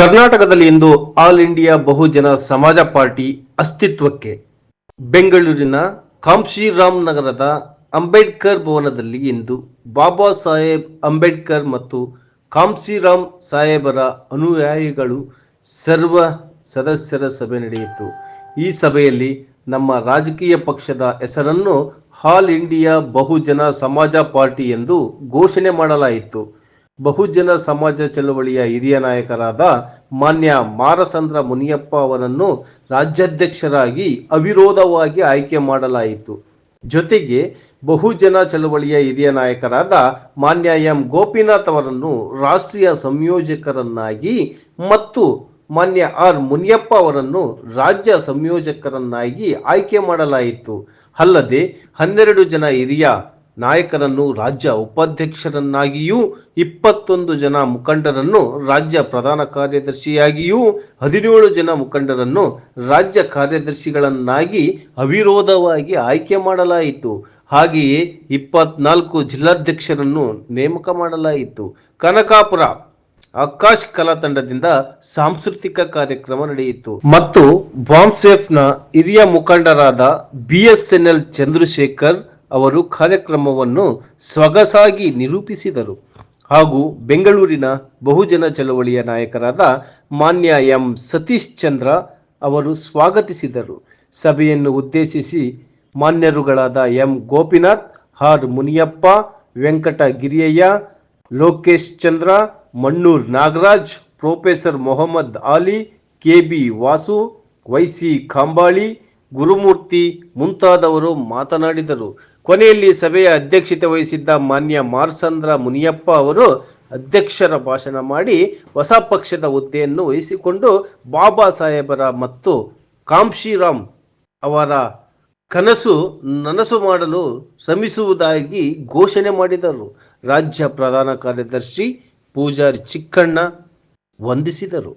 ಕರ್ನಾಟಕದಲ್ಲಿ ಇಂದು all India ಬಹುಜನ ಸಮಾಜ party ಅಸ್ತಿತ್ವಕ್ಕೆ. ಬೆಂಗಳೂರಿನ ಕಾಂಶಿರಾಮ್ ನಗರದ ಅಂಬೇಡ್ಕರ್ ಭವನದಲ್ಲಿ ಇಂದು ಬಾಬಾ ಸಾಹೇಬ್ ಅಂಬೇಡ್ಕರ್ ಮತ್ತು ಕಾಂಶಿರಾಮ್ ಸಾಹೇಬರ ಅನುಯಾಯಿಗಳು ಸರ್ವ ಸದಸ್ಯರ ಸಭೆ ನಡೆಯಿತು. ಈ ಸಭೆಯಲ್ಲಿ ನಮ್ಮ ರಾಜಕೀಯ ಪಕ್ಷದ ಹೆಸರನ್ನು ಆಲ್ ಇಂಡಿಯಾ ಬಹುಜನ ಸಮಾಜ ಪಾರ್ಟಿ ಎಂದು ಘೋಷಣೆ ಮಾಡಲಾಯಿತು. ಬಹುಜನ ಸಮಾಜ ಚಳವಳಿಯ ಹಿರಿಯ ನಾಯಕರಾದ ಮಾನ್ಯ ಮಾರಸಂದ್ರ ಮುನಿಯಪ್ಪ ಅವರನ್ನು ರಾಜ್ಯಾಧ್ಯಕ್ಷರಾಗಿ ಅವಿರೋಧವಾಗಿ ಆಯ್ಕೆ ಮಾಡಲಾಯಿತು. ಜೊತೆಗೆ ಬಹುಜನ ಚಳವಳಿಯ ಹಿರಿಯ ನಾಯಕರಾದ ಮಾನ್ಯ ಎಂ ಗೋಪಿನಾಥ್ ಅವರನ್ನು ರಾಷ್ಟ್ರೀಯ ಸಂಯೋಜಕರನ್ನಾಗಿ ಮತ್ತು ಮಾನ್ಯ ಆರ್ ಮುನಿಯಪ್ಪ ಅವರನ್ನು ರಾಜ್ಯ ಸಂಯೋಜಕರನ್ನಾಗಿ ಆಯ್ಕೆ ಮಾಡಲಾಯಿತು. ಅಲ್ಲದೆ ಹನ್ನೆರಡು ಜನ ಹಿರಿಯ ನಾಯಕರನ್ನು ರಾಜ್ಯ ಉಪಾಧ್ಯಕ್ಷರನ್ನಾಗಿಯೂ, ಇಪ್ಪತ್ತೊಂದು ಜನ ಮುಖಂಡರನ್ನು ರಾಜ್ಯ ಪ್ರಧಾನ ಕಾರ್ಯದರ್ಶಿಯಾಗಿಯೂ, ಹದಿನೇಳು ಜನ ಮುಖಂಡರನ್ನು ರಾಜ್ಯ ಕಾರ್ಯದರ್ಶಿಗಳನ್ನಾಗಿ ಅವಿರೋಧವಾಗಿ ಆಯ್ಕೆ ಮಾಡಲಾಯಿತು. ಹಾಗೆಯೇ ಇಪ್ಪತ್ನಾಲ್ಕು ಜಿಲ್ಲಾಧ್ಯಕ್ಷರನ್ನು ನೇಮಕ ಮಾಡಲಾಯಿತು. ಕನಕಾಪುರ, ಆಕಾಶ್ ಕಲಾ ತಂಡದಿಂದ ಸಾಂಸ್ಕೃತಿಕ ಕಾರ್ಯಕ್ರಮ ನಡೆಯಿತು. ಮತ್ತು ಬಾಂಬ್ಸೇಫ್ನ ಹಿರಿಯ ಮುಖಂಡರಾದ ಬಿಎಸ್ಎನ್ಎಲ್ ಚಂದ್ರಶೇಖರ್ ಅವರು ಕಾರ್ಯಕ್ರಮವನ್ನು ಸೊಗಸಾಗಿ ನಿರೂಪಿಸಿದರು. ಹಾಗೂ ಬೆಂಗಳೂರಿನ ಬಹುಜನ ಚಳವಳಿಯ ನಾಯಕರಾದ ಮಾನ್ಯ ಎಂ. ಸತೀಶ್ ಚಂದ್ರ ಅವರು ಸ್ವಾಗತಿಸಿದರು. ಸಭೆಯನ್ನು ಉದ್ದೇಶಿಸಿ ಮಾನ್ಯರುಗಳಾದ M. Gopinath, R. Muniyappa, Venkata Giriyayya, Lokesh Chandra, Mannur Nagaraj, professor Mohammed Ali K B Vasu Y C Khambali Gurumurthy ಮುಂತಾದವರು ಮಾತನಾಡಿದರು. ಕೊನೆಯಲ್ಲಿ ಸಭೆಯ ಅಧ್ಯಕ್ಷತೆ ವಹಿಸಿದ್ದ ಮಾನ್ಯ ಮಾರ್ಸಂದ್ರ ಮುನಿಯಪ್ಪ ಅವರು ಅಧ್ಯಕ್ಷರ ಭಾಷಣ ಮಾಡಿ ಹೊಸ ಪಕ್ಷದ ಹುದ್ದೆಯನ್ನು ವಹಿಸಿಕೊಂಡು ಬಾಬಾ ಸಾಹೇಬರ ಮತ್ತು ಕಾಂಶಿರಾಮ್ ಅವರ ಕನಸು ನನಸು ಮಾಡಲು ಶ್ರಮಿಸುವುದಾಗಿ ಘೋಷಣೆ ಮಾಡಿದರು. ರಾಜ್ಯ ಪ್ರಧಾನ ಕಾರ್ಯದರ್ಶಿ ಪೂಜಾರಿ ಚಿಕ್ಕಣ್ಣ ವಂದಿಸಿದರು.